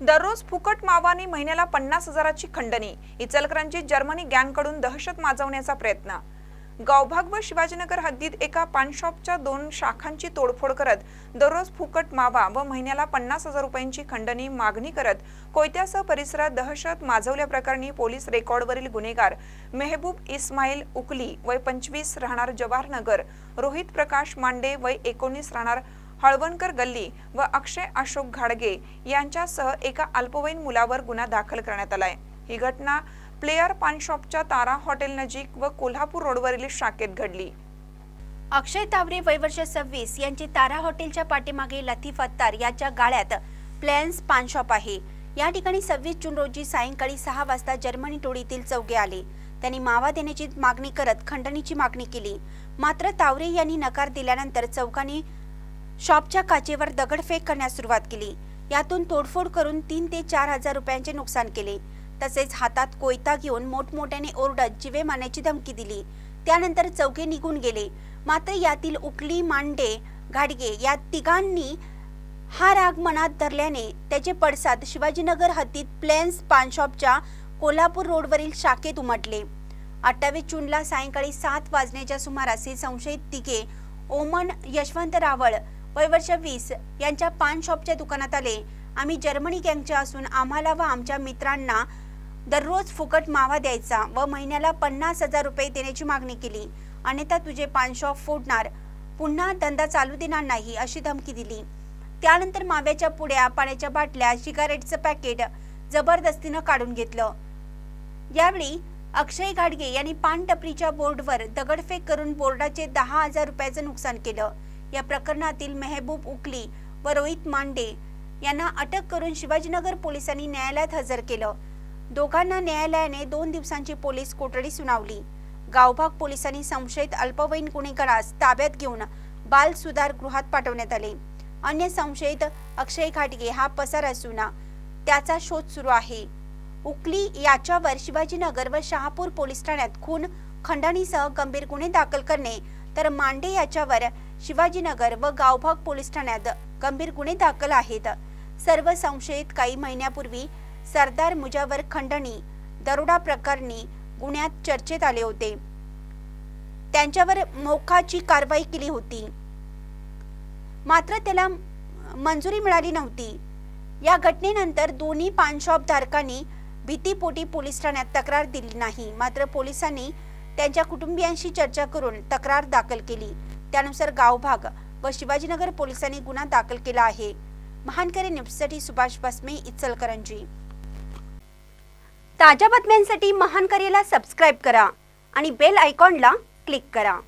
दररोज फुकट मावानी महिन्याला पन्नास हजाराची खंडणी. इचलकरांची जर्मनी गँगकडून दहशत माजवण्याचा प्रयत्न. गावभाग व शिवाजीनगर हद्दीत एका पानशॉपच्या दोन शाखांची तोडफोड करत दररोज फुकट मावा व महिन्याला पन्नास हजार रुपयांची खंडणी मागणी करत कोयत्यासह परिसरात दहशत माजवल्याप्रकरणी पोलीस रेकॉर्डवरील गुन्हेगार मेहबूब इस्माईल उकली वय पंचवीस राहणार जवाहरनगर. रोहित प्रकाश मांडे वय एकोणीस राहणार हळवणकर गल्ली व अक्षय अशोक घाडगे यांच्यासह एका अल्पवयीन मुलावर गुन्हा दाखल करण्यात आलाय. ही घटना प्लेयर पानशॉपच्या तारा हॉटेल नजीक व कोल्हापूर रोडवरील शाखेत घडली. अक्षय तावरे वयवर्ष सव्वीस यांची तारा हॉटेलच्या पाठीमागे लतीफ अत्तार याच्या गाळ्यात प्लॅन्स पानशॉप आहे. या ठिकाणी सव्वीस जून रोजी सायंकाळी सहा वाजता जर्मनी टोळीतील चौघे आले. त्यांनी मावा देण्याची मागणी करत खंडणीची मागणी केली. मात्र तावरे यांनी नकार दिल्यानंतर चौकांनी शॉपच्या काचेवर दगडफेक करण्यास सुरुवात केली. यातून तोडफोड करून तीन ते चार हजार रुपयांचे नुकसान केले. तसेच हातात कोयता घेऊन मोठमोठ्याने ओरडत जिवे मारण्याची धमकी दिली. त्यानंतर चौघे निघून गेले. मात्र यातील उकली मांडे घाडगे या तिघांनी हा राग मनात धरल्याने त्याचे पडसाद शिवाजीनगर हद्दीत प्लेन्स पानशॉपच्या कोल्हापूर रोडवरील शाखेत उमटले. अठ्ठावीस जूनला सायंकाळी सात वाजण्याच्या सुमारास हे संशयित तिघे ओमन यशवंत रावळ वय वर्ष वीस यांच्या पान शॉपच्या दुकानात आले. आम्ही जर्मनी गँगचे असून आम्हाला व आमच्या मित्रांना दररोज फुकट मावा द्यायचा व महिन्याला पन्नास हजार रुपये देण्याची मागणी केली. अन्यथा तुझे पान शॉप फोडणार. पुन्हा धंदा चालू देणार नाही अशी धमकी दिली. त्यानंतर माव्याच्या पुड्या पाण्याच्या बाटल्या सिगारेटचं पॅकेट जबरदस्तीनं काढून घेतलं. यावेळी अक्षय घाडगे यांनी पान टपरीच्या बोर्डवर दगडफेक करून बोर्डाचे दहा हजार रुपयाचं नुकसान केलं. या प्रकरणातील मेहबूब उकली व रोहित मांडे यांना अटक करून शिवाजीनगर पोलिसांनी न्यायालयात हजर केलं. दोघांना न्यायालयाने दोन दिवसांची पोलीस कोठडी सुनावली. गावभाग पोलिसांनी संशयित अल्पवयीन गुन्हेगारास ताब्यात घेऊन बाल सुधार गृहात पाठवण्यात आले. अन्य संशयित अक्षय घाटगे हा पसार असून त्याचा शोध सुरू आहे. उकली याच्यावर शिवाजीनगर व शहापूर पोलीस ठाण्यात खून खंडणीसह गंभीर गुन्हे दाखल करणे तर मांडे याच्यावर शिवाजीनगर व गावभाग पोलीस ठाण्यात गंभीर गुन्हे दाखल आहेत. सर्व संशयित काही महिन्यापूर्वी सरदार मुजावर खंडणी दरोडा प्रकरणी गुन्ह्यात चर्चेत आले होते. त्यांच्यावर मोखाची कारवाई केली होती. मात्र त्याला मंजुरी मिळाली नव्हती. या घटनेनंतर दोन्ही पानशॉप धारकांनी भीतीपोटी पोलीस ठाण्यात तक्रार दिली नाही. मात्र पोलिसांनी त्यांच्या कुटुंबियांशी चर्चा करून तक्रार दाखल केली. त्यानुसार गावभाग व शिवाजीनगर पोलिसांनी गुन्हा दाखल केला आहे. महानकरी न्यूजसाठी सुभाष बसमे इचलकरंजी. ताज्या बातम्यांसाठी महानकरीला सबस्क्राईब करा आणि बेल आयकॉनला क्लिक करा.